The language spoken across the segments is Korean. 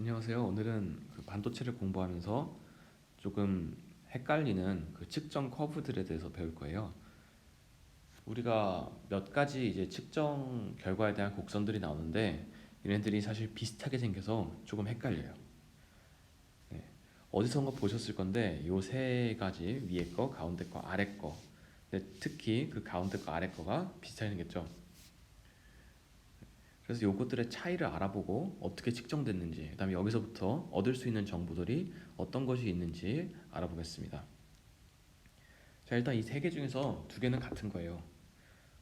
안녕하세요. 오늘은 그 반도체를 공부하면서 조금 헷갈리는 그 측정 커브들에 대해서 배울 거예요. 우리가 몇 가지 이제 측정 결과에 대한 곡선들이 나오는데 얘네들이 사실 비슷하게 생겨서 조금 헷갈려요. 네. 어디선가 보셨을 건데 요 세 가지 위에 거, 가운데 거, 아래 거. 특히 그 가운데 거, 아래 거가 비슷하게 생겼죠. 그래서 요것들의 차이를 알아보고 어떻게 측정됐는지, 그다음에 여기서부터 얻을 수 있는 정보들이 어떤 것이 있는지 알아보겠습니다. 자, 일단 이 세 개 중에서 두 개는 같은 거예요.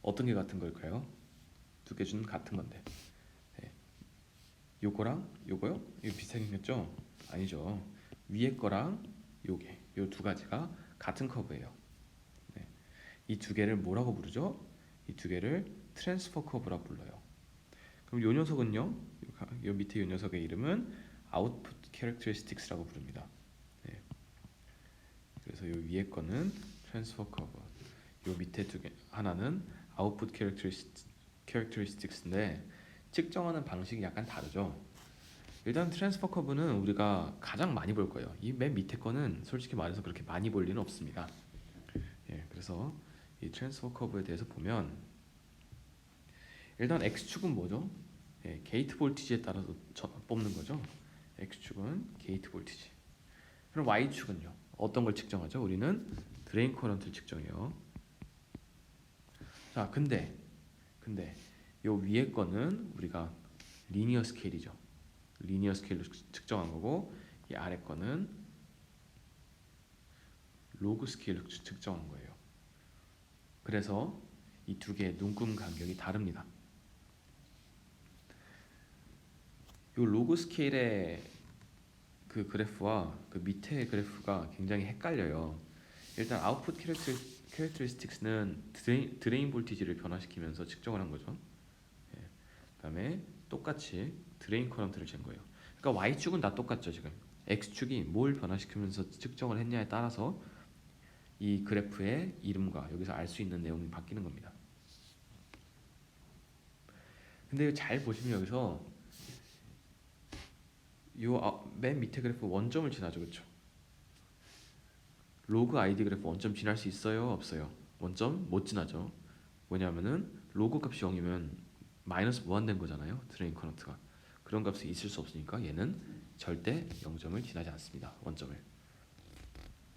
어떤 게 같은 걸까요? 두 개 중 같은 건데. 네. 요거랑 요거요? 이거 비슷하게 생겼죠? 아니죠. 위에 거랑 요게 요 두 가지가 같은 커브예요. 네. 이두 개를 뭐라고 부르죠? 이 두 개를 트랜스퍼 커브라고 불러요. 그럼 요 녀석은요? 요, 밑에 요 녀석의 이름은 output characteristics라고 부릅니다. 네. 그래서 요 위에 거는 transfer curve, 요 밑에 두 개 하나는 output characteristics, characteristics인데 측정하는 방식이 약간 다르죠. 일단 트랜스퍼 커브는 우리가 가장 많이 볼 거예요. 이 맨 밑에 거는 솔직히 말해서 그렇게 많이 볼 리는 없습니다. 예, 그래서 이 트랜스퍼 커브에 대해서 보면 일단 x축은 뭐죠? 예, 게이트 볼티지에 따라서 저- 뽑는 거죠. x축은 게이트 볼티지. 그럼 y축은요? 어떤 걸 측정하죠? 우리는 드레인 커런트를 측정해요. 자, 근데 근데 요 위에 거는 우리가 리니어 스케일이죠. 리니어 스케일로 측- 측정한 거고 이 아래 거는 로그 스케일로 측- 측정한 거예요. 그래서 이 두 개의 눈금 간격이 다릅니다. 이 로그 스케일의 그 그래프와 그 밑에 그래프가 굉장히 헷갈려요. 일단 아웃풋 캐릭터리스틱스는 드레인, 드레인 볼티지를 변화시키면서 측정을 한 거죠. 예. 그다음에 똑같이 드레인 커런트를 잰 거예요. 그러니까 y축은 다 똑같죠 지금. x축이 뭘 변화시키면서 측정을 했냐에 따라서 이 그래프의 이름과 여기서 알 수 있는 내용이 바뀌는 겁니다. 근데 잘 보시면 여기서 요맨 밑에 그래프 원점을 지나죠, 그렇죠? 로그 아이디 그래프 원점 지날 수 있어요, 없어요? 원점 못 지나죠. 왜냐하면은 로그 값이 0이면 마이너스 무한된 거잖아요, 드레인 커런트가. 그런 값이 있을 수 없으니까 얘는 절대 0점을 지나지 않습니다, 원점을.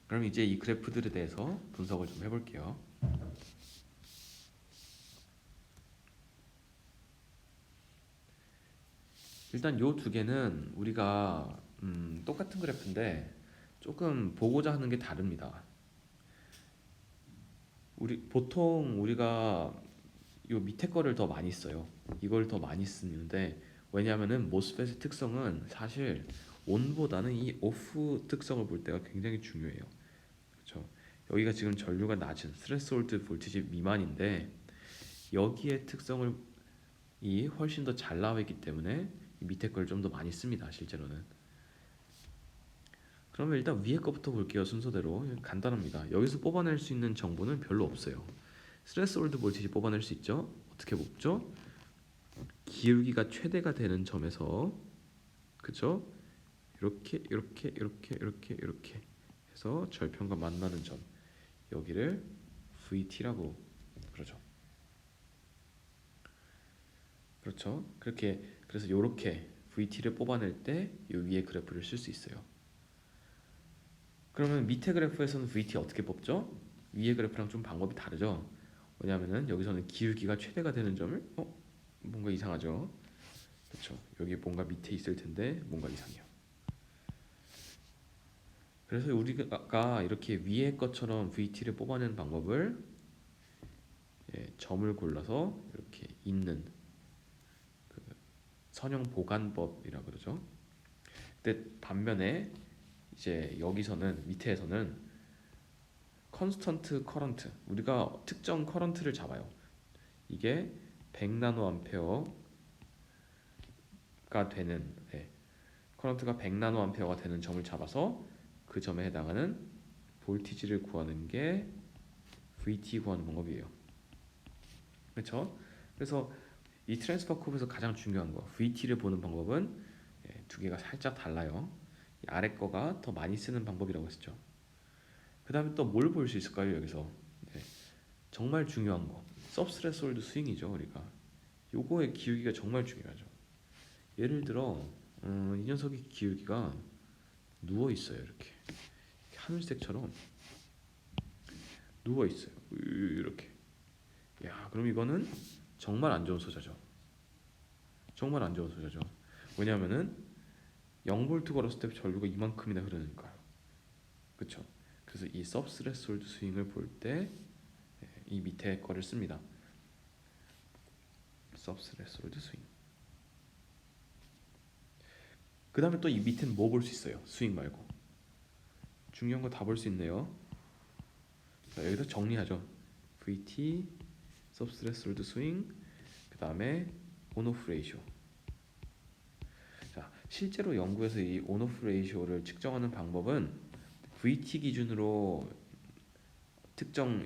그럼 이제 이 그래프들에 대해서 분석을 좀 해볼게요. 일단 요 두 개는 우리가 음, 똑같은 그래프인데 조금 보고자 하는 게 다릅니다. 우리 보통 우리가 요 밑에 거를 더 많이 써요. 이걸 더 많이 쓰는데 왜냐하면은 모스펫의 특성은 사실 온보다는 이 오프 특성을 볼 때가 굉장히 중요해요. 그렇죠? 여기가 지금 전류가 낮은 스레스홀드 볼티지 미만인데 여기에 특성을 이 훨씬 더 잘 나와 있기 때문에 이 밑에 걸 좀 더 많이 씁니다. 실제로는. 그러면 일단 위에 거부터 볼게요. 순서대로 간단합니다. 여기서 뽑아낼 수 있는 정보는 별로 없어요. 스레스홀드 볼티지 뽑아낼 수 있죠? 어떻게 뽑죠? 기울기가 최대가 되는 점에서 그죠? 이렇게 이렇게 이렇게 이렇게 이렇게 해서 절편과 만나는 점 여기를 VT라고 그러죠. 그렇죠? 그렇게 그래서 이렇게 VT를 뽑아낼 때 이 위에 그래프를 쓸 수 있어요. 그러면 밑에 그래프에서는 VT 어떻게 뽑죠? 위에 그래프랑 좀 방법이 다르죠. 왜냐하면은 여기서는 기울기가 최대가 되는 점을 어 뭔가 이상하죠. 그렇죠. 여기 뭔가 밑에 있을 텐데 뭔가 이상해요. 그래서 우리가 이렇게 위에 것처럼 VT를 뽑아내는 방법을 예, 점을 골라서 이렇게 있는 그 선형 보관법이라 그러죠. 근데 반면에 이제 여기서는 밑에서는 컨스턴트 커런트 우리가 특정 커런트를 잡아요. 이게 100나노암페어가 되는 네. 커런트가 100나노암페어가 되는 점을 잡아서 그 점에 해당하는 볼티지를 구하는 게 VT 구하는 방법이에요. 그렇죠? 그래서 이 트랜스퍼 컵에서 가장 중요한 거 VT를 보는 방법은 예, 두 개가 살짝 달라요. 이 아래 거가 더 많이 쓰는 방법이라고 했죠. 그 다음에 또 뭘 볼 수 있을까요 여기서? 네, 정말 중요한 거, 서브스레솔드 스윙이죠 우리가. 요거의 기울기가 정말 중요하죠. 예를 들어 음, 이 녀석의 기울기가 누워 있어요 이렇게 하늘색처럼 누워 있어요 이렇게. 야 그럼 이거는 정말 안 좋은 소자죠. 정말 안 좋은 소자죠. 왜냐하면은 0볼트 걸었을 때 전류가 이만큼이나 흐르니까요. 그렇죠? 그래서 이 서브스레솔드 스윙을 볼 때 이 밑에 거를 씁니다. 서브스레솔드 스윙. 그 다음에 또 이 밑에는 뭐볼 수 있어요? 스윙 말고. 중요한 거 다 볼 수 있네요. 자, 여기서 정리하죠. VT, 서브스레솔드 스윙, 그 다음에 온오프 레이쇼. 자, 실제로 연구에서 이 온오프 레이쇼를 측정하는 방법은 VT 기준으로 특정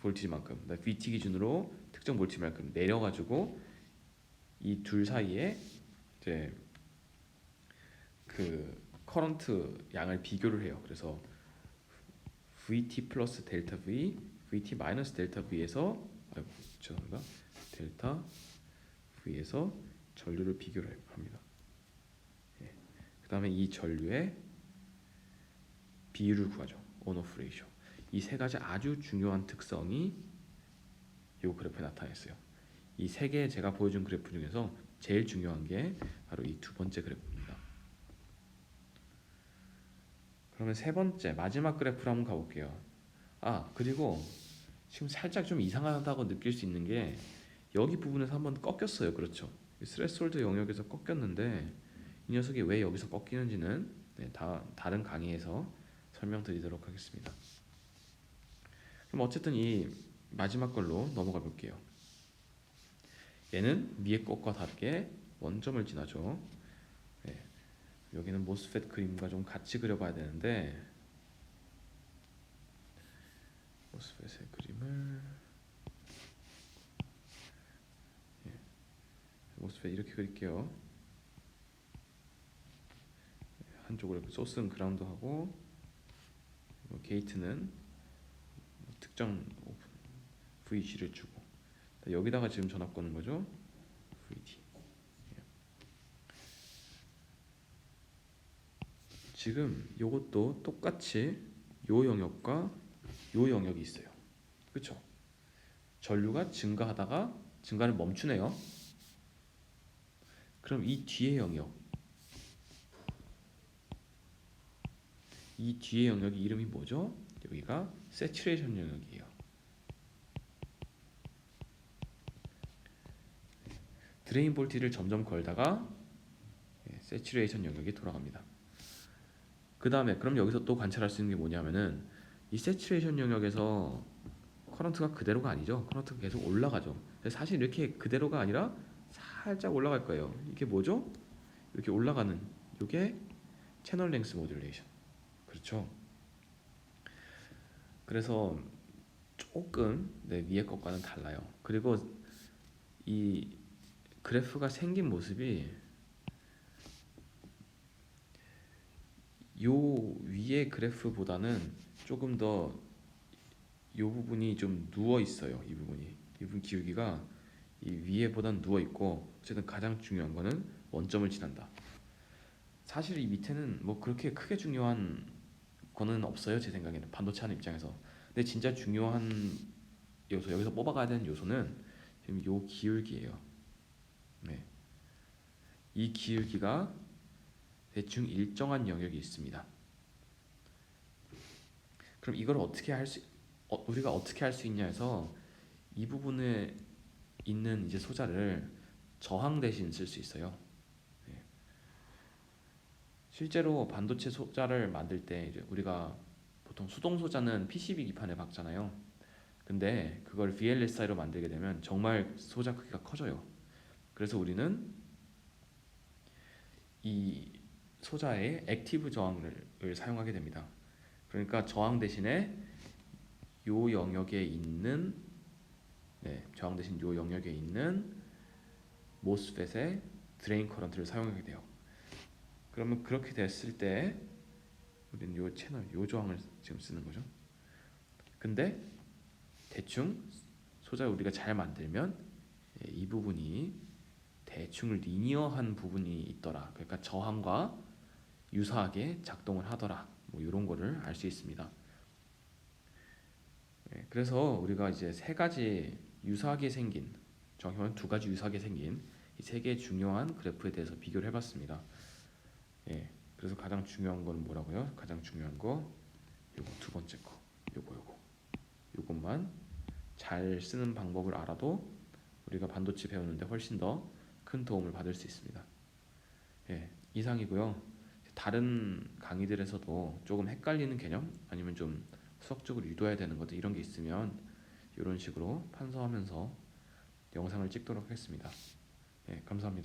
볼티지만큼, VT 기준으로 특정 볼티지만큼 내려가지고 이 둘 사이에 이제 그 커런트 양을 비교를 해요. 그래서 VT 플러스 델타 V, VT 마이너스 델타 V에서 죄송합니다. 델타 V에서 전류를 비교를 합니다. 예. 그 다음에 이 전류의 비율을 구하죠. 온오프 레이쇼. 이 세 가지 아주 중요한 특성이 이 그래프에 나타냈어요. 이 세 개 제가 보여준 그래프 중에서 제일 중요한 게 바로 이 두 번째 그래프입니다. 그러면 세 번째 마지막 그래프로 한번 가볼게요. 아 그리고 지금 살짝 좀 이상하다고 느낄 수 있는 게 여기 부분에서 한번 꺾였어요. 그렇죠? 스레솔드 영역에서 꺾였는데 이 녀석이 왜 여기서 꺾이는지는 네, 다 다른 강의에서 설명드리도록 하겠습니다. 그럼 어쨌든 이 마지막 걸로 넘어가 볼게요. 얘는 위에 것과 다르게 원점을 지나죠. 네, 여기는 모스펫 그림과 좀 같이 그려봐야 되는데 모스펫의 그림을 예, 모스펫 이렇게 그릴게요. 한쪽으로 소스는 그라운드 하고 뭐 게이트는 특정 VG를 주고 여기다가 지금 전압 거는 거죠. VT. 예. 지금 요것도 똑같이 요 영역과 요 영역이 있어요. 그렇죠? 전류가 증가하다가 증가를 멈추네요. 그럼 이 뒤에 영역 이 뒤에 영역이 이름이 뭐죠? 여기가 세츄레이션 영역이에요. 드레인 볼티를 점점 걸다가 세츄레이션 영역이 돌아갑니다. 그 다음에 그럼 여기서 또 관찰할 수 있는 게 뭐냐면은 이 세츄레이션 영역에서 커런트가 그대로가 아니죠. 커런트가 계속 올라가죠. 사실 이렇게 그대로가 아니라 살짝 올라갈 거예요. 이게 뭐죠? 이렇게 올라가는 이게 채널 랭스 모듈레이션. 그렇죠. 그래서 조금 네, 위에 것과는 달라요. 그리고 이 그래프가 생긴 모습이 요 위에 그래프보다는 조금 더 이 부분이 좀 누워 있어요. 이 부분이 이 부분 기울기가 이 위에보단 누워 있고 어쨌든 가장 중요한 거는 원점을 지난다. 사실 이 밑에는 뭐 그렇게 크게 중요한 거는 없어요. 제 생각에는 반도체 하는 입장에서. 근데 진짜 중요한 요소 여기서 뽑아가야 되는 요소는 지금 요 기울기예요. 네. 이 기울기가 대충 일정한 영역이 있습니다. 그럼 이걸 어떻게 할 수, 어, 우리가 어떻게 할 수 있냐 해서 이 부분에 있는 이제 소자를 저항 대신 쓸 수 있어요. 네. 실제로 반도체 소자를 만들 때 우리가 보통 수동 소자는 PCB 기판에 박잖아요. 근데 그걸 VLSI로 만들게 되면 정말 소자 크기가 커져요. 그래서 우리는 이 소자의 액티브 저항을 사용하게 됩니다. 그러니까 저항 대신에 요 영역에 있는 네, 저항 대신 요 영역에 있는 모스펫의 드레인 커런트를 사용하게 돼요. 그러면 그렇게 됐을 때 우리는 요 채널 요 조항을 지금 쓰는 거죠. 근데 대충 소자 우리가 잘 만들면 예, 이 부분이 대충 리니어한 부분이 있더라. 그러니까 저항과 유사하게 작동을 하더라. 뭐 이런 거를 알 수 있습니다. 예, 그래서 우리가 이제 세 가지 유사하게 생긴 정확히 말하면 두 가지 유사하게 생긴 이 세 개의 중요한 그래프에 대해서 비교를 해봤습니다. 예, 그래서 가장 중요한 건 뭐라고요? 가장 중요한 거 요거 두 번째 거 요거 요거 요것만 잘 쓰는 방법을 알아도 우리가 반도체 배우는데 훨씬 더 큰 도움을 받을 수 있습니다. 예, 이상이고요. 다른 강의들에서도 조금 헷갈리는 개념 아니면 좀 수학적으로 유도해야 되는 것들 이런 게 있으면 이런 식으로 판서하면서 영상을 찍도록 하겠습니다. 예, 감사합니다.